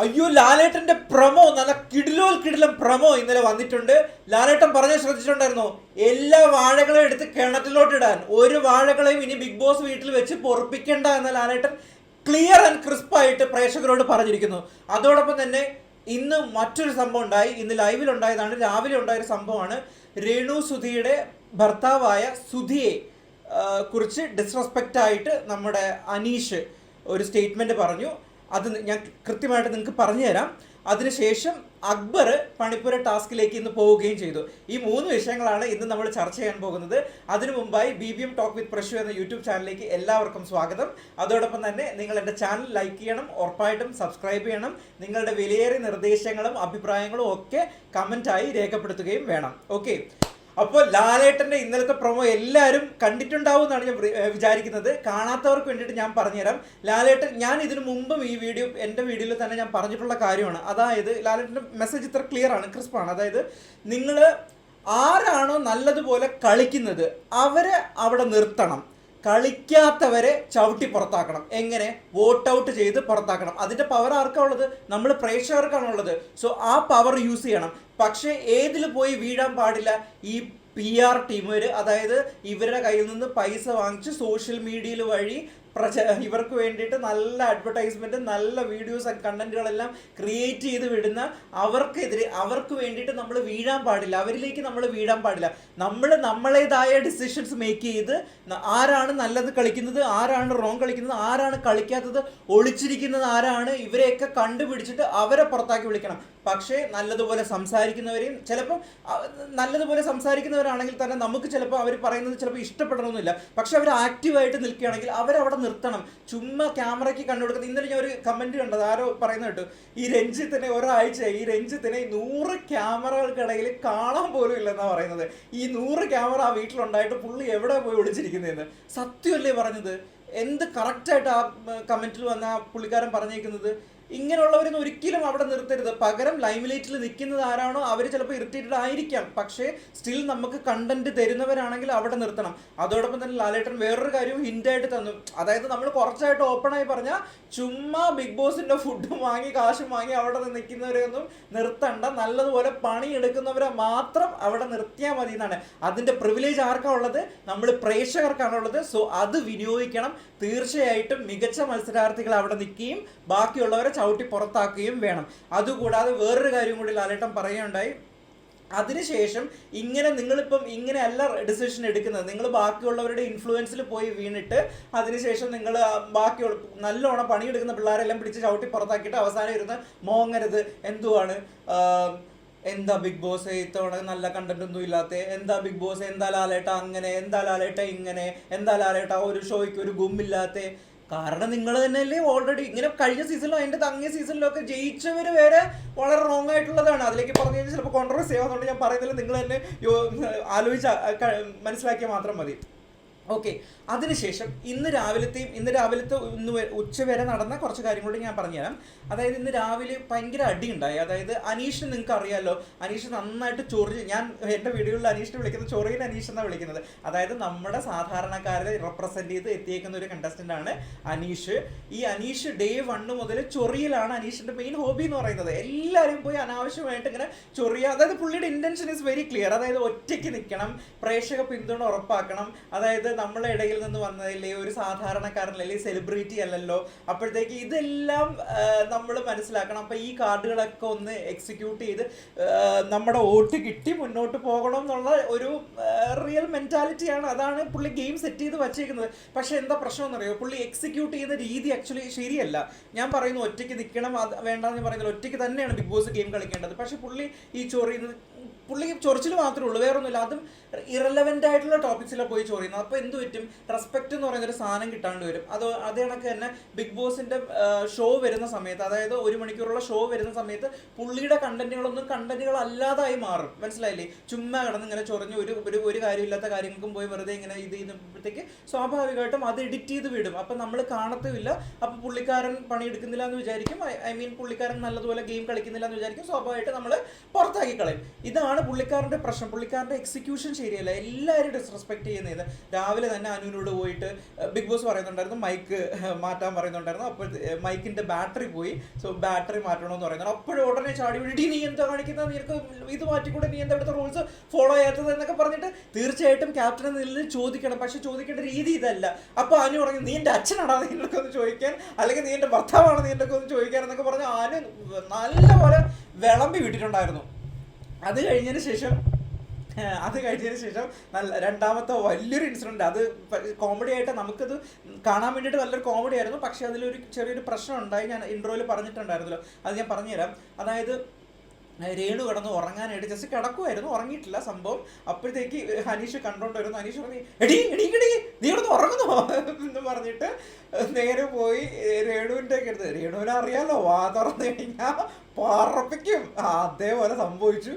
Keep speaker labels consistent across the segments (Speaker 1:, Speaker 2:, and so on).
Speaker 1: അയ്യോ ലാലേട്ടന്റെ പ്രമോ നല്ല കിടിലോൽ കിടിലം പ്രമോ ഇന്നലെ വന്നിട്ടുണ്ട്. ലാലേട്ടൻ പറഞ്ഞ ശ്രദ്ധിച്ചിട്ടുണ്ടായിരുന്നു? എല്ലാ വാഴകളെയും എടുത്ത് കിണറ്റിലോട്ട് ഇടാൻ. ഒരു വാഴകളെയും ഇനി ബിഗ് ബോസ് വീട്ടിൽ വെച്ച് പൊറപ്പിക്കണ്ട എന്ന ലാലേട്ടൻ ക്ലിയർ ആൻഡ് ക്രിസ്പ് ആയിട്ട് പ്രേക്ഷകരോട് പറഞ്ഞിരിക്കുന്നു. അതോടൊപ്പം തന്നെ ഇന്ന് മറ്റൊരു സംഭവം ഉണ്ടായി. ഇന്ന് ലൈവിൽ ഉണ്ടായതാണ്. രാവിലെ ഉണ്ടായൊരു സംഭവമാണ്. രേണു സുധിയുടെ ഭർത്താവായ സുധിയെ കുറിച്ച് ഡിസ്റെസ്പെക്റ്റ് ആയിട്ട് നമ്മുടെ അനീഷ് ഒരു സ്റ്റേറ്റ്മെന്റ് പറഞ്ഞു. അത് ഞാൻ കൃത്യമായിട്ട് നിങ്ങൾക്ക് പറഞ്ഞു തരാം അതിനുശേഷം അക്ബർ പണിപ്പുര ടാസ്കിലേക്ക് ഇന്ന് പോവുകയും ചെയ്തു. ഈ മൂന്ന് വിഷയങ്ങളാണ് ഇന്ന് നമ്മൾ ചർച്ച ചെയ്യാൻ പോകുന്നത്. അതിനു മുമ്പായി B B M talk with Prashu എന്ന യൂട്യൂബ് ചാനലിലേക്ക് എല്ലാവർക്കും സ്വാഗതം. അതോടൊപ്പം തന്നെ നിങ്ങൾ എന്റെ ചാനൽ ലൈക്ക് ചെയ്യണം ഉറപ്പായിട്ടും സബ്സ്ക്രൈബ് ചെയ്യണം. നിങ്ങളുടെ വിലയേറിയ നിർദ്ദേശങ്ങളും അഭിപ്രായങ്ങളും ഒക്കെ കമന്റായി രേഖപ്പെടുത്തുകയും വേണം. ഓക്കെ. അപ്പോൾ ലാലേട്ടന്റെ ഇന്നലത്തെ പ്രൊമോ എല്ലാവരും കണ്ടിട്ടുണ്ടാവും എന്നാണ് ഞാൻ വിചാരിക്കുന്നത്. കാണാത്തവർക്ക് വേണ്ടിയിട്ട് ഞാൻ പറഞ്ഞുതരാം. ലാലേട്ടൻ ഞാൻ ഇതിനു മുമ്പും ഈ വീഡിയോ എന്റെ വീഡിയോയിൽ തന്നെ ഞാൻ പറഞ്ഞിട്ടുള്ള കാര്യമാണ്. അതായത് ലാലേട്ടന്റെ മെസ്സേജ് ഇത്ര ക്ലിയർ ആണ് ക്രിസ്പാണ് അതായത് നിങ്ങൾ ആരാണോ നല്ലതുപോലെ കളിക്കുന്നത് അവരെ അവിടെ നിർത്തണം. കളിക്കാത്തവരെ ചവിട്ടി പുറത്താക്കണം. എങ്ങനെ? വോട്ട് ഔട്ട് ചെയ്ത് പുറത്താക്കണം. അതിന്റെ പവർ ആർക്കാണുള്ളത് നമ്മൾ പ്രേക്ഷകർക്കാണുള്ളത്. സോ ആ പവർ യൂസ് ചെയ്യണം. പക്ഷേ ഏതിൽ പോയി വീഴാൻ പാടില്ല? ഈ പി ആർ ടീമുകാർ അതായത് ഇവരുടെ കയ്യിൽ നിന്ന് പൈസ വാങ്ങിച്ച് സോഷ്യൽ മീഡിയയിൽ വഴി പ്രച ഇവർക്ക് വേണ്ടിയിട്ട് നല്ല അഡ്വർടൈസ്മെന്റ് നല്ല വീഡിയോസ് കണ്ടന്റുകളെല്ലാം ക്രിയേറ്റ് ചെയ്ത് വിടുന്ന അവർക്കെതിരെ അവർക്ക് വേണ്ടിയിട്ട് നമ്മൾ വീഴാൻ പാടില്ല. അവരിലേക്ക് നമ്മൾ വീഴാൻ പാടില്ല. നമ്മൾ നമ്മളേതായ ഡിസിഷൻസ് മേക്ക് ചെയ്ത് ആരാണ് നല്ലത് കളിക്കുന്നത് ആരാണ് റോങ് കളിക്കുന്നത് ആരാണ് കളിക്കാത്തത് ഒളിച്ചിരിക്കുന്നത് ആരാണ് ഇവരെയൊക്കെ കണ്ടുപിടിച്ചിട്ട് അവരെ പുറത്താക്കി വിളിക്കണം. പക്ഷേ നല്ലതുപോലെ സംസാരിക്കുന്നവരെയും ചിലപ്പോൾ നല്ലതുപോലെ സംസാരിക്കുന്നവരാണെങ്കിൽ തന്നെ നമുക്ക് ചിലപ്പോൾ അവർ പറയുന്നത് ചിലപ്പോൾ ഇഷ്ടപ്പെടണമെന്നില്ല പക്ഷെ അവർ ആക്റ്റീവായിട്ട് നിൽക്കുകയാണെങ്കിൽ അവരവിടെ നിർത്തണം. ചുമ്മാ ക്യാമറയ്ക്ക് കണ്ടുകൊടുക്കുന്നത് ഇന്നലെ ഞാൻ ഒരു കമന്റ് കണ്ടത്. ആരോ പറയുന്ന കേട്ടു. ഈ രഞ്ജിത്തിനെ ഒരാഴ്ച ഈ രഞ്ജിത്തിനെ നൂറ് ക്യാമറകൾക്കിടയിൽ കാണാൻ പോലും ഇല്ലെന്നാണ് പറയുന്നത്. ഈ നൂറ് ക്യാമറ ആ വീട്ടിലുണ്ടായിട്ട് പുള്ളി എവിടെ പോയി ഒളിച്ചിരിക്കുന്നതെന്ന്. സത്യമല്ലേ പറഞ്ഞത്? എന്ത് കറക്റ്റായിട്ട് ആ കമന്റിൽ വന്ന ആ പുള്ളിക്കാരൻ പറഞ്ഞേക്കുന്നത്? ഇങ്ങനെയുള്ളവരൊന്നും ഒരിക്കലും അവിടെ നിർത്തരുത്. പകരം ലൈംലൈറ്റിൽ നിൽക്കുന്നത് ആരാണോ അവർ ചിലപ്പോൾ ഇറിറ്റേറ്റഡ് ആയിരിക്കാം പക്ഷേ സ്റ്റിൽ നമുക്ക് കണ്ടന്റ് തരുന്നവരാണെങ്കിൽ അവിടെ നിർത്തണം. അതോടൊപ്പം തന്നെ ലാലേട്ടൻ വേറൊരു കാര്യവും ഹിൻഡായിട്ട് തന്നു. അതായത് നമ്മൾ കുറച്ചായിട്ട് ഓപ്പൺ ആയി പറഞ്ഞാൽ ചുമ്മാ ബിഗ് ബോസിന്റെ ഫുഡും വാങ്ങി കാശും വാങ്ങി അവിടെ നിൽക്കുന്നവരെയൊന്നും നിർത്തണ്ട. നല്ലതുപോലെ പണി എടുക്കുന്നവരെ മാത്രം അവിടെ നിർത്തിയാൽ മതി എന്നാണ്. അതിന്റെ പ്രിവിലേജ് ആർക്കാണ് ഉള്ളത്? നമ്മൾ പ്രേക്ഷകർക്കാണുള്ളത് സോ അത് വിനിയോഗിക്കണം. തീർച്ചയായിട്ടും മികച്ച മത്സരാർത്ഥികൾ അവിടെ നിൽക്കുകയും ബാക്കിയുള്ളവരെ ചവിട്ടി പുറത്താക്കുകയും വേണം. അതുകൂടാതെ വേറൊരു കാര്യം കൂടി ലാലേട്ടൻ പറയുകയുണ്ടായി. അതിനുശേഷം ഇങ്ങനെ നിങ്ങളിപ്പം ഇങ്ങനെ അല്ല ഡിസിഷൻ എടുക്കുന്നത്. നിങ്ങൾ ബാക്കിയുള്ളവരുടെ ഇൻഫ്ലുവൻസിൽ പോയി വീണിട്ട് അതിനുശേഷം നിങ്ങൾ ബാക്കിയുള്ള നല്ലോണം പണിയെടുക്കുന്ന പിള്ളേരെല്ലാം പിടിച്ച് ചവിട്ടി പുറത്താക്കിയിട്ട് അവസാനം ഇരുന്ന് മോങ്ങരുത്. എന്തുവാണ്? എന്താ ബിഗ് ബോസ് ഇത്തവണ നല്ല കണ്ടന്റ് ഒന്നും ഇല്ലാത്ത? എന്താ ബിഗ് ബോസ് എന്താ ലാലേട്ട അങ്ങനെ? എന്താ ലാലേട്ട ഇങ്ങനെ? എന്താ ലാലേട്ട ഒരു ഷോയ്ക്ക് ഒരു ഗുമ്മില്ലാത്ത? കാരണം നിങ്ങൾ തന്നെയല്ലേ ഓൾറെഡി ഇങ്ങനെ കഴിഞ്ഞ സീസണിലോ അതിന്റെ തങ്ങിയ സീസണിലോ ഒക്കെ ജയിച്ചവർ വരെ വളരെ റോങ് ആയിട്ടുള്ളതാണ്. അതിലേക്ക് പറഞ്ഞു കഴിഞ്ഞാൽ ചിലപ്പോൾ കോൺട്രവേഴ്സി ആവുന്നതുകൊണ്ട് ഞാൻ പറയുന്നില്ല നിങ്ങൾ തന്നെ ആലോചിച്ച മനസ്സിലാക്കിയാൽ മാത്രം മതി. ഓക്കെ അതിനുശേഷം ഇന്ന് രാവിലത്തെയും ഇന്ന് രാവിലത്തെ ഇന്ന് ഉച്ച വരെ നടന്ന കുറച്ച് കാര്യങ്ങളോട് ഞാൻ പറഞ്ഞുതരാം. അതായത് ഇന്ന് രാവിലെ ഭയങ്കര അടി ഉണ്ടായി അതായത് അനീഷ് നിങ്ങൾക്ക് അറിയാലോ. അനീഷ് നന്നായിട്ട് ചൊറി ഞാൻ എന്റെ വീഡിയോയിൽ അനീഷിനെ വിളിക്കുന്നത് ചൊറിയിൽ അനീഷ് എന്നാണ് വിളിക്കുന്നത്. അതായത് നമ്മുടെ സാധാരണക്കാരെ റെപ്രസെന്റ് ചെയ്ത് എത്തിയേക്കുന്ന ഒരു കണ്ടസ്റ്റന്റ് ആണ് അനീഷ്. ഈ അനീഷ് ഡേ വണ്ണ് മുതൽ ചൊറിയിലാണ് അനീഷിന്റെ മെയിൻ ഹോബി എന്ന് പറയുന്നത്. എല്ലാവരും പോയി അനാവശ്യമായിട്ട് ഇങ്ങനെ ചൊറിയ. അതായത് പുള്ളിയുടെ ഇന്റൻഷൻ ഇസ് വെരി ക്ലിയർ അതായത് ഒറ്റയ്ക്ക് നിൽക്കണം പ്രേക്ഷക പിന്തുണ ഉറപ്പാക്കണം. അതായത് നമ്മളെ ഇടയിൽ നിന്ന് വന്നതല്ലേ ഒരു സാധാരണക്കാരനല്ലേ സെലിബ്രിറ്റി അല്ലല്ലോ. അപ്പോഴത്തേക്ക് ഇതെല്ലാം നമ്മൾ മനസ്സിലാക്കണം. അപ്പൊ ഈ കാർഡുകളൊക്കെ ഒന്ന് എക്സിക്യൂട്ട് ചെയ്ത് നമ്മുടെ വോട്ട് കിട്ടി മുന്നോട്ട് പോകണം എന്നുള്ള ഒരു റിയൽ മെന്റാലിറ്റിയാണ് അതാണ് പുള്ളി ഗെയിം സെറ്റ് ചെയ്ത് വച്ചേക്കുന്നത്. പക്ഷെ എന്താ പ്രശ്നം എന്നറിയോ പുള്ളി എക്സിക്യൂട്ട് ചെയ്യുന്ന രീതി ആക്ച്വലി ശരിയല്ല. ഞാൻ പറയുന്നു ഒറ്റയ്ക്ക് നിൽക്കണം വേണ്ടെന്ന് പറയുന്നില്ല. ഒറ്റയ്ക്ക് തന്നെയാണ് ബിഗ് ബോസ് ഗെയിം കളിക്കേണ്ടത്. പക്ഷെ പുള്ളി ഈ ചൊറിയുന്നത് പുള്ളി ചൊറിച്ചിൽ മാത്രമേ ഉള്ളൂ വേറെ ഒന്നുമില്ല അതും ഇറലവന്റ് ആയിട്ടുള്ള ടോപ്പിക്സിലാണ് പോയി ചൊറിയുന്നത്. അപ്പോൾ എന്ത് പറ്റും? റെസ്പെക്ട് എന്ന് പറയുന്ന ഒരു സാധനം കിട്ടാണ്ട് വരും. അത് അതേ കണക്ക് തന്നെ ബിഗ് ബോസിന്റെ ഷോ വരുന്ന സമയത്ത് അതായത് ഒരു മണിക്കൂറുള്ള ഷോ വരുന്ന സമയത്ത് പുള്ളിയുടെ കണ്ടന്റുകളൊന്നും കണ്ടന്റുകൾ അല്ലാതായി മാറും. മനസ്സിലായില്ലേ? ചുമ്മാ കിടന്ന് ഇങ്ങനെ ചൊറിഞ്ഞ് ഒരു ഒരു ഒരു കാര്യമില്ലാത്ത കാര്യങ്ങൾക്കും പോയി വെറുതെ ഇങ്ങനെ ഇത് ചെയ്യുമ്പോഴത്തേക്ക് സ്വാഭാവികമായിട്ടും അത് എഡിറ്റ് ചെയ്ത് വിടും. അപ്പം നമ്മൾ കാണത്തുമില്ല. അപ്പം പുള്ളിക്കാരൻ പണിയെടുക്കുന്നില്ല എന്ന് വിചാരിക്കും. ഐ മീൻ പുള്ളിക്കാരൻ നല്ലതുപോലെ ഗെയിം കളിക്കുന്നില്ല എന്ന് വിചാരിക്കും. സ്വാഭാവികമായിട്ട് നമ്മൾ പുറത്താക്കി കളയും. ഇതാണ് ഇതാണ് പുള്ളിക്കാരന്റെ പ്രശ്നം. പുള്ളിക്കാരന്റെ എക്സിക്യൂഷൻ ശരിയല്ല. എല്ലാവരും ഡിസ്റെസ്പെക്ട് ചെയ്യുന്നത്. രാവിലെ തന്നെ അനുവിനോട് പോയിട്ട് ബിഗ് ബോസ് പറയുന്നുണ്ടായിരുന്നു മൈക്ക് മാറ്റാൻ പറയുന്നുണ്ടായിരുന്നു. അപ്പോൾ മൈക്കിന്റെ ബാറ്ററി പോയി. സോ ബാറ്ററി മാറ്റണമെന്ന് പറയുന്നത് അപ്പോഴും ഉടനെ ചാടി വിടി നീ എന്താ കാണിക്കുന്നത് നിനക്ക് ഇത് മാറ്റിക്കൂടെ? നീ എന്താ ഇവിടുത്തെ റൂൾസ് ഫോളോ ചെയ്യാത്തത്? എന്നൊക്കെ പറഞ്ഞിട്ട് തീർച്ചയായിട്ടും ക്യാപ്റ്റൻ നിന്ന് ചോദിക്കണം. പക്ഷെ ചോദിക്കേണ്ട രീതി ഇതല്ല. അപ്പോൾ അനു പറഞ്ഞു നീ എന്റെ അച്ഛനാണോ? നീ ഒന്ന് ചോദിക്കാൻ. അല്ലെങ്കിൽ നീ എന്റെ ഭർത്താവാണോ? നീ എന്നൊക്കെ ഒന്ന് ചോദിക്കാൻ എന്നൊക്കെ പറഞ്ഞ് അനു നല്ലപോലെ വിളമ്പി വിട്ടിട്ടുണ്ടായിരുന്നു. അത് കഴിഞ്ഞതിന് ശേഷം അത് കഴിഞ്ഞതിന് ശേഷം നല്ല രണ്ടാമത്തെ വലിയൊരു ഇൻസിഡന്റ് അത് കോമഡി ആയിട്ട് നമുക്കത് കാണാൻ വേണ്ടിയിട്ട് നല്ലൊരു കോമഡി ആയിരുന്നു. പക്ഷെ അതിലൊരു ചെറിയൊരു പ്രശ്നം ഉണ്ടായി ഞാൻ ഇൻട്രോയിൽ പറഞ്ഞിട്ടുണ്ടായിരുന്നല്ലോ. അത് ഞാൻ പറഞ്ഞുതരാം. അതായത് രേണു കിടന്ന് ഉറങ്ങാനായിട്ട് ജസ്റ്റ് കിടക്കുമായിരുന്നു ഉറങ്ങിയിട്ടില്ല സംഭവം. അപ്പോഴത്തേക്ക് ഹനീഷ് കണ്ടോണ്ടായിരുന്നു ഹനീഷ് പറഞ്ഞു എടി എടീക്കടി നീ കിടന്ന് ഉറങ്ങുന്നോ? പറഞ്ഞിട്ട് നേരെ പോയി രേണുവിന്റെ ഒക്കെ അടുത്ത് രേണുവിനെ അറിയാലോ വാ തുറന്നു കഴിഞ്ഞാൽ പറപ്പിക്കും. അതേപോലെ സംഭവിച്ചു.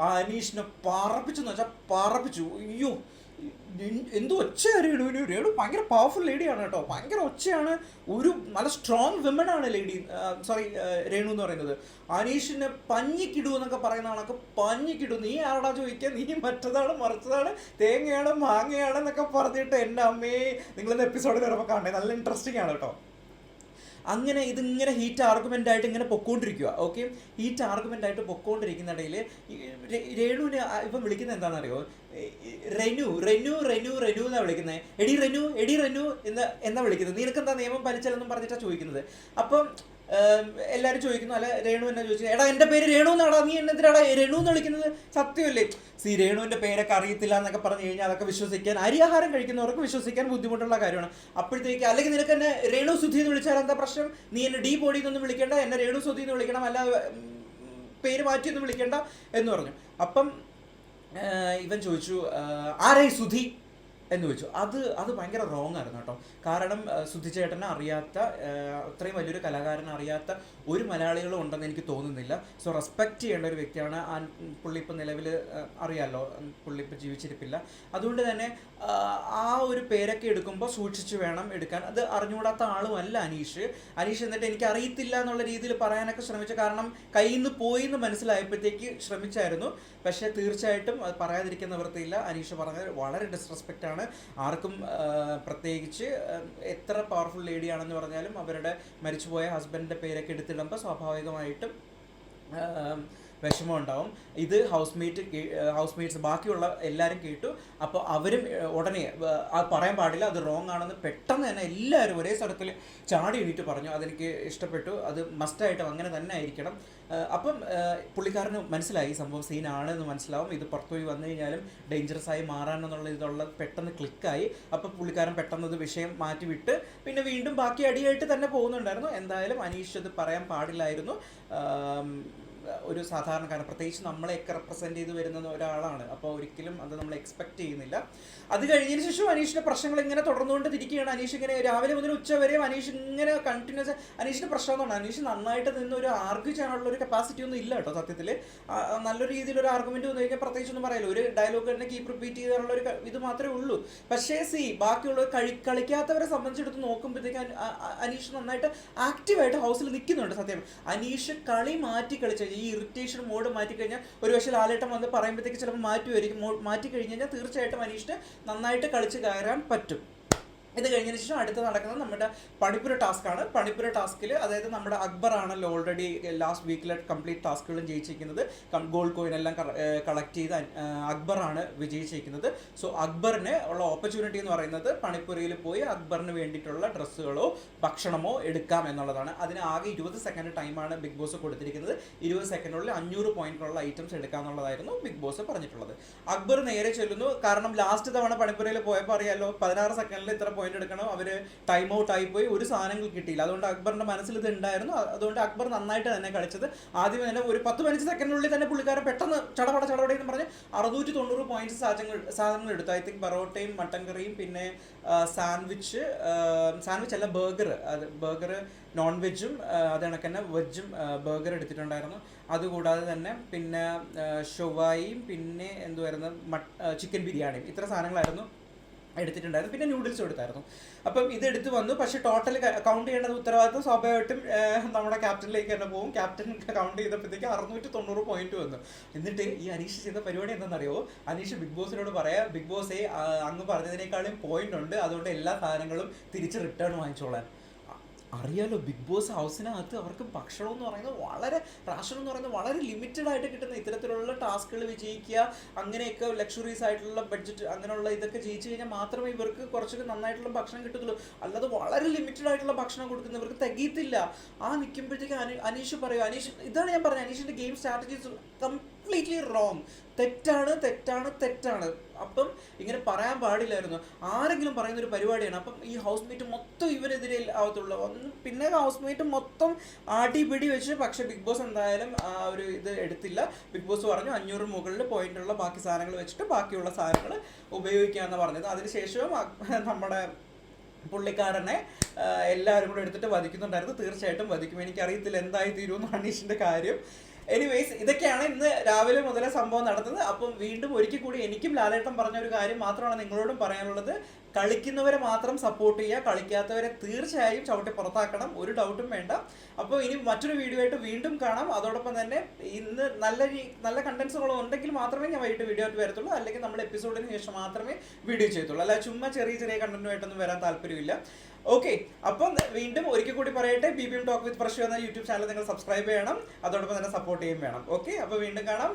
Speaker 1: അനീഷിനെ പറപ്പിച്ചു എന്ന് വെച്ചാൽ പറപ്പിച്ചു. അയ്യോ എന്ത് ഒച്ചയാണ് രേണുവിന് ഒരു ഭയങ്കര പവർഫുൾ ലേഡിയാണ് കേട്ടോ. ഭയങ്കര ഒച്ചയാണ്. ഒരു നല്ല സ്ട്രോങ് വിമൻ ആണ് ലേഡി സോറി രേണു എന്ന് പറയുന്നത്. അനീഷിനെ പഞ്ഞിക്കിടു എന്നൊക്കെ പറയുന്ന ആളൊക്കെ പഞ്ഞിക്കിടു. നീ ആരാടാ ചോദിക്കുക നീ മറ്റതാണ് മറിച്ചതാണ് തേങ്ങയാണ് മാങ്ങയാണ് എന്നൊക്കെ പറഞ്ഞിട്ട് എന്റെ അമ്മേ നിങ്ങളിന്ന് എപ്പിസോഡിൽ വരുമ്പോൾ കാണണേ. നല്ല ഇൻട്രസ്റ്റിംഗ് ആണ് കേട്ടോ. അങ്ങനെ ഇതിങ്ങനെ ഹീറ്റ് ആർഗ്യുമെന്റ് ആയിട്ട് ഇങ്ങനെ പൊക്കോണ്ടിരിക്കുക ഓക്കെ ഹീറ്റ് ആർഗ്യുമെന്റ് ആയിട്ട് പൊക്കോണ്ടിരിക്കുന്നിടയിൽ രേണുവിനെ ഇപ്പം വിളിക്കുന്നത് എന്താണെന്നറിയോ? റെനു റെനു റെനു റെനു എന്നാണ് വിളിക്കുന്നത്? എടി റെനു എടി റെനു എന്ന് എന്നാ വിളിക്കുന്നത്? നിനക്ക് എന്താ നിയമം പാലിച്ചാലെന്നും പറഞ്ഞിട്ടാണ് ചോദിക്കുന്നത്. അപ്പം എല്ലാവരും ചോദിക്കുന്നു അല്ല രേണു എന്നെ ചോദിച്ചു? എടാ എന്റെ പേര് രേണു എന്നാടാ? നീ എന്നെന്തിനാടാ രേണു എന്ന് വിളിക്കുന്നത്? സത്യമല്ലേ? സി രേണുവിന്റെ പേരൊക്കെ അറിയത്തില്ല എന്നൊക്കെ പറഞ്ഞു കഴിഞ്ഞാൽ അതൊക്കെ വിശ്വസിക്കാൻ അരിയാഹാരം കഴിക്കുന്നവർക്ക് വിശ്വസിക്കാൻ ബുദ്ധിമുട്ടുള്ള കാര്യമാണ്. അപ്പോഴത്തേക്ക് അല്ലെങ്കിൽ നിനക്ക് എന്നെ രേണു സുധി എന്ന് വിളിച്ചാൽ എന്താ പ്രശ്നം? നീ എന്നെ ഡി ബോഡി എന്നൊന്നും വിളിക്കേണ്ട എന്നെ രേണു സുധി എന്ന് വിളിക്കണം അല്ല പേര് മാറ്റി ഒന്നും വിളിക്കേണ്ട എന്ന് പറഞ്ഞു. അപ്പം ഇവൻ ചോദിച്ചു ആരായി സുധി? എന്ന് വെച്ചു. അത് അത് ഭയങ്കര റോങ് ആയിരുന്നു കേട്ടോ. കാരണം ഏഹ്, സുധി ചേട്ടനെ അറിയാത്ത അത്രയും വലിയൊരു കലാകാരനെ അറിയാത്ത ഒരു മലയാളികളും ഉണ്ടെന്ന് എനിക്ക് തോന്നുന്നില്ല. സോ റെസ്പെക്റ്റ് ചെയ്യേണ്ട ഒരു വ്യക്തിയാണ് ആ പുള്ളി ഇപ്പം നിലവിൽ അറിയാമല്ലോ പുള്ളി ഇപ്പം ജീവിച്ചിരിപ്പില്ല. അതുകൊണ്ട് തന്നെ ആ, ഒരു പേരൊക്കെ എടുക്കുമ്പോൾ സൂക്ഷിച്ച് വേണം എടുക്കാൻ. അത് അറിഞ്ഞുകൂടാത്ത ആളുമല്ല അനീഷ്. അനീഷ് എന്നിട്ട് എനിക്ക് അറിയത്തില്ല എന്നുള്ള രീതിയിൽ പറയാനൊക്കെ ശ്രമിച്ച കാരണം കയ്യിൽ നിന്ന് പോയി എന്ന് മനസ്സിലായപ്പോഴത്തേക്ക് ശ്രമിച്ചായിരുന്നു. പക്ഷേ തീർച്ചയായിട്ടും അത് പറയാതിരിക്കുന്ന വൃത്തിയില്ല അനീഷ് പറഞ്ഞത് വളരെ ഡിസ്റെസ്പെക്റ്റ് ആണ്. ആർക്കും പ്രത്യേകിച്ച് എത്ര പവർഫുൾ ലേഡിയാണെന്ന് പറഞ്ഞാലും അവരുടെ മരിച്ചുപോയ ഹസ്ബൻഡിന്റെ പേരൊക്കെ എടുത്തിടുമ്പോൾ സ്വാഭാവികമായിട്ടും വിഷമം ഉണ്ടാവും ഇത് ഹൗസ് മേറ്റ് ഹൗസ് മേറ്റ്സ് ബാക്കിയുള്ള എല്ലാവരും കേട്ടു. അപ്പോൾ അവരും ഉടനെ അത് പറയാൻ പാടില്ല അത് റോങ് ആണെന്ന് പെട്ടെന്ന് തന്നെ എല്ലാവരും ഒരേ സ്ഥലത്തിൽ ചാടി എണീറ്റ് പറഞ്ഞു. അതെനിക്ക് ഇഷ്ടപ്പെട്ടു. അത് മസ്റ്റായിട്ടും അങ്ങനെ തന്നെ ആയിരിക്കണം. അപ്പം പുള്ളിക്കാരന് മനസ്സിലായി സംഭവം സീനാണ് എന്ന് മനസ്സിലാവും. ഇത് പുറത്തുപോയി വന്നു കഴിഞ്ഞാലും ഡേഞ്ചറസ് ആയി മാറാനെന്നുള്ള ഇതുള്ള പെട്ടെന്ന് ക്ലിക്കായി അപ്പം പുള്ളിക്കാരൻ പെട്ടെന്ന് ഇത് വിഷയം മാറ്റിവിട്ട് പിന്നെ വീണ്ടും ബാക്കി അടിയായിട്ട് തന്നെ പോകുന്നുണ്ടായിരുന്നു. എന്തായാലും അനീഷ് അത് പറയാൻ പാടില്ലായിരുന്നു. ഒരു സാധാരണക്കാരൻ പ്രത്യേകിച്ച് നമ്മളെയൊക്കെ റെപ്രസെന്റ് ചെയ്ത് വരുന്ന ഒരാളാണ്. അപ്പോൾ ഒരിക്കലും അത് നമ്മൾ എക്സ്പെക്ട് ചെയ്യുന്നില്ല. അത് കഴിഞ്ഞതിന് ശേഷം അനീഷിന്റെ പ്രശ്നങ്ങൾ ഇങ്ങനെ തുടർന്നുകൊണ്ടിരിക്കുകയാണ് അനീഷ് ഇങ്ങനെ രാവിലെ മുതൽ ഉച്ച വരെയും അനീഷ് ഇങ്ങനെ കണ്ടിന്യൂസ് അനീഷിന്റെ പ്രശ്നം അനീഷ് നന്നായിട്ട് നിന്ന് ഒരു ആർഗ്യൂ ചെയ്യാനുള്ള ഒരു കപ്പാസിറ്റി ഒന്നും ഇല്ല കേട്ടോ സത്യത്തിൽ നല്ല രീതിയിൽ ഒരു ആർഗ്യുമെന്റ് വന്നു കഴിഞ്ഞാൽ പ്രത്യേകിച്ച് ഒന്നും പറയില്ല. ഒരു ഡയലോഗ് തന്നെ കീപ്പ് റിപ്പീറ്റ് ചെയ്യാനുള്ള ഒരു ഇത് മാത്രമേ ഉള്ളൂ. പക്ഷേ സി ബാക്കിയുള്ള കഴി കളിക്കാത്തവരെ സംബന്ധിച്ചെടുത്ത് നോക്കുമ്പോഴത്തേക്ക് അനീഷ് നന്നായിട്ട് ആക്റ്റീവായിട്ട് ഹൗസിൽ നിൽക്കുന്നുണ്ട് സത്യം. അനീഷ് കളി മാറ്റി കളിച്ചു ഈ ഇറിറ്റേഷൻ മോഡ് മാറ്റിക്കഴിഞ്ഞാൽ ഒരു പക്ഷേ ലാലേട്ടൻ വന്ന് പറയുമ്പോഴത്തേക്ക് ചിലപ്പോൾ മാറ്റുമായിരിക്കും മാറ്റി കഴിഞ്ഞ് കഴിഞ്ഞാൽ തീർച്ചയായിട്ടും അനീഷിന് നന്നായിട്ട് കളിച്ച് കയറാൻ പറ്റും. ഇത് കഴിഞ്ഞതിന് ശേഷം അടുത്ത് നടക്കുന്നത് നമ്മുടെ പണിപ്പുര ടാസ്ക്കാണ് പണിപ്പുര ടാസ്കിൽ അതായത് നമ്മുടെ അക്ബർ ആണല്ലോ ഓൾറെഡി ലാസ്റ്റ് വീക്കിലെ കംപ്ലീറ്റ് ടാസ്കുകളും ജയിച്ചിരിക്കുന്നത്. ഗോൾഡ് കോയിൻ എല്ലാം കളക്ട് ചെയ്ത് അക്ബറാണ് വിജയിച്ചിരിക്കുന്നത്. സോ അക്ബറിന് ഉള്ള ഓപ്പർച്യൂണിറ്റി എന്ന് പറയുന്നത് പണിപ്പുരയിൽ പോയി അക്ബറിന് വേണ്ടിയിട്ടുള്ള ഡ്രസ്സുകളോ ഭക്ഷണമോ എടുക്കാം എന്നുള്ളതാണ്. അതിന് ആകെ ഇരുപത് സെക്കൻഡ് ടൈമാണ് ബിഗ് ബോസ് കൊടുത്തിരിക്കുന്നത്. ഇരുപത് സെക്കൻഡിനുള്ളിൽ അഞ്ഞൂറ് പോയിന്റിനുള്ള ഐറ്റംസ് എടുക്കാം എന്നുള്ളതായിരുന്നു ബിഗ് ബോസ് പറഞ്ഞിട്ടുള്ളത്. അക്ബർ നേരെ ചെല്ലുന്നു. കാരണം ലാസ്റ്റ് തവണ പണിപ്പുരയിൽ പോയപ്പോൾ അറിയാലോ പതിനാറ് സെക്കൻഡിൽ ഇത്ര പോയിന്റ് എടുക്കണം? അവർ ടൈം ഔട്ട് ആയി പോയി ഒരു സാധനങ്ങൾ കിട്ടിയില്ല. അതുകൊണ്ട് അക്ബറിന്റെ മനസ്സിൽ ഇത് ഉണ്ടായിരുന്നു. അതുകൊണ്ട് അക്ബർ നന്നായിട്ട് തന്നെ കളിച്ചത്. ആദ്യം തന്നെ ഒരു പത്ത് പതിനഞ്ച് സെക്കൻഡിനുള്ളിൽ തന്നെ പുള്ളിക്കാരൻ പെട്ടെന്ന് ചടപട ചടപട എന്ന് പറഞ്ഞ് അറുന്നൂറ്റി തൊണ്ണൂറ് പോയിന്റ്സ് സാധനങ്ങൾ സാധനങ്ങൾ എടുത്തു. ഐ തിങ്ക് പറോട്ടയും മട്ടൻ കറിയും പിന്നെ സാൻഡ്വിച്ച് സാൻഡ്വിച്ച് അല്ല ബർഗർ അത് ബർഗർ നോൺ വെജും അത് തന്നെ വെജും ബർഗർ എടുത്തിട്ടുണ്ടായിരുന്നു. അതുകൂടാതെ തന്നെ പിന്നെ ഷൊവായും പിന്നെ എന്തുവായിരുന്നു ചിക്കൻ ബിരിയാണിയും. ഇത്ര സാധനങ്ങളായിരുന്നു. എടുത്തിട്ടുണ്ടായിരുന്നു. പിന്നെ നൂഡിൽസ് എടുത്തായിരുന്നു. അപ്പം ഇത് എടുത്തു വന്നു. പക്ഷേ ടോട്ടൽ കൗണ്ട് ചെയ്യേണ്ടത് ഉത്തരവാദിത്വം സ്വാഭാവികമായിട്ടും നമ്മുടെ ക്യാപ്റ്റനിലേക്ക് തന്നെ പോകും. ക്യാപ്റ്റൻ കൗണ്ട് ചെയ്തപ്പോഴത്തേക്ക് അറുന്നൂറ്റി തൊണ്ണൂറ് പോയിന്റ് വന്നു. എന്നിട്ട് ഈ അനീഷ് ചെയ്ത പരിപാടി എന്താണെന്നറിയോ? അനീഷ് ബിഗ് ബോസിനോട് പറയാ ബിഗ് ബോസേ അങ്ങ് പറഞ്ഞതിനേക്കാളും പോയിന്റ് ഉണ്ട്. അതുകൊണ്ട് എല്ലാ സാധനങ്ങളും തിരിച്ച് റിട്ടേൺ വാങ്ങിച്ചോളാൻ. അറിയാലോ ബിഗ് ബോസ് ഹൗസിനകത്ത് അവർക്ക് ഭക്ഷണം എന്ന് പറയുന്നത് വളരെ റാഷൻ എന്ന് പറയുന്നത് വളരെ ലിമിറ്റഡ് ആയിട്ട് കിട്ടുന്ന ഇത്തരത്തിലുള്ള ടാസ്കുകൾ വിജയിക്കുക അങ്ങനെയൊക്കെ ലക്ഷറീസ് ആയിട്ടുള്ള ബഡ്ജറ്റ് അങ്ങനെയുള്ള ഇതൊക്കെ ജയിച്ചു കഴിഞ്ഞാൽ മാത്രമേ ഇവർക്ക് കുറച്ചൊക്കെ നന്നായിട്ടുള്ള ഭക്ഷണം കിട്ടത്തുള്ളൂ. അല്ലാതെ വളരെ ലിമിറ്റഡ് ആയിട്ടുള്ള ഭക്ഷണം കൊടുക്കുന്നവർക്ക് തികയത്തില്ല. ആ നിൽക്കുമ്പോഴത്തേക്ക് അനീഷ് പറയും അനീഷ് ഇതാണ് ഞാൻ പറഞ്ഞത് അനീഷിന്റെ ഗെയിം സ്ട്രാറ്റജീസ് കംപ്ലീറ്റ്ലി റോങ് തെറ്റാണ് തെറ്റാണ് തെറ്റാണ്. അപ്പം ഇങ്ങനെ പറയാൻ പാടില്ലായിരുന്നു. ആരെങ്കിലും പറയുന്ന ഒരു പരിപാടിയാണ്. അപ്പം ഈ ഹൗസ് മേറ്റ് മൊത്തം ഇവരെതിരെ ആവത്തുള്ളൂ. പിന്നെ ഹൗസ് മേറ്റ് മൊത്തം ആടിപിടി പിടി വെച്ച് പക്ഷെ ബിഗ് ബോസ് എന്തായാലും ആ ഒരു ഇത് എടുത്തില്ല. ബിഗ് ബോസ് പറഞ്ഞു അഞ്ഞൂറ് മുകളിൽ പോയിന്റുള്ള ബാക്കി സാധനങ്ങൾ വെച്ചിട്ട് ബാക്കിയുള്ള സാധനങ്ങൾ ഉപയോഗിക്കാമെന്ന് പറഞ്ഞത്. അതിനുശേഷവും നമ്മുടെ പുള്ളിക്കാരനെ എല്ലാവരും കൂടെ എടുത്തിട്ട് വധിക്കുന്നുണ്ടായിരുന്നു. തീർച്ചയായിട്ടും വധിക്കും. എനിക്കറിയത്തില്ല എന്തായി തീരുമെന്ന് അനീഷിന്റെ കാര്യം. എനിവേസ് ഇതൊക്കെയാണ് ഇന്ന് രാവിലെ മുതലേ സംഭവം നടന്നത് അപ്പം വീണ്ടും ഒരിക്കൽ കൂടി എനിക്കും ലാലേട്ടൻ പറഞ്ഞ ഒരു കാര്യം മാത്രമാണ് നിങ്ങളോടും പറയാനുള്ളത്. കളിക്കുന്നവരെ മാത്രം സപ്പോർട്ട് ചെയ്യുക. കളിക്കാത്തവരെ തീർച്ചയായും ചവിട്ടി പുറത്താക്കണം. ഒരു ഡൗട്ടും വേണ്ട. അപ്പോൾ ഇനി മറ്റൊരു വീഡിയോ ആയിട്ട് വീണ്ടും കാണാം. അതോടൊപ്പം തന്നെ ഇന്ന് നല്ല നല്ല കണ്ടന്റ്സുകൾ ഉണ്ടെങ്കിൽ മാത്രമേ ഞാൻ വൈകിട്ട് വീഡിയോ ആയിട്ട് വരത്തുള്ളൂ. അല്ലെങ്കിൽ നമ്മൾ എപ്പിസോഡിന് ശേഷം മാത്രമേ വീഡിയോ ചെയ്യത്തുള്ളൂ. അല്ല ചുമ്മാ ചെറിയ ചെറിയ കണ്ടന്റുമായിട്ടൊന്നും വരാൻ താല്പര്യമില്ല. ഓക്കെ അപ്പം വീണ്ടും ഒരിക്കൽ കൂടി പറയട്ടെ ബി ബി ടോക്ക് വിത്ത് പ്രശ്നം എന്ന യൂട്യൂബ് ചാനൽ നിങ്ങൾ സബ്സ്ക്രൈബ് ചെയ്യണം അതോടൊപ്പം തന്നെ സപ്പോർട്ട് ചെയ്യുകയും വേണം. ഓക്കെ അപ്പോൾ വീണ്ടും കാണാം.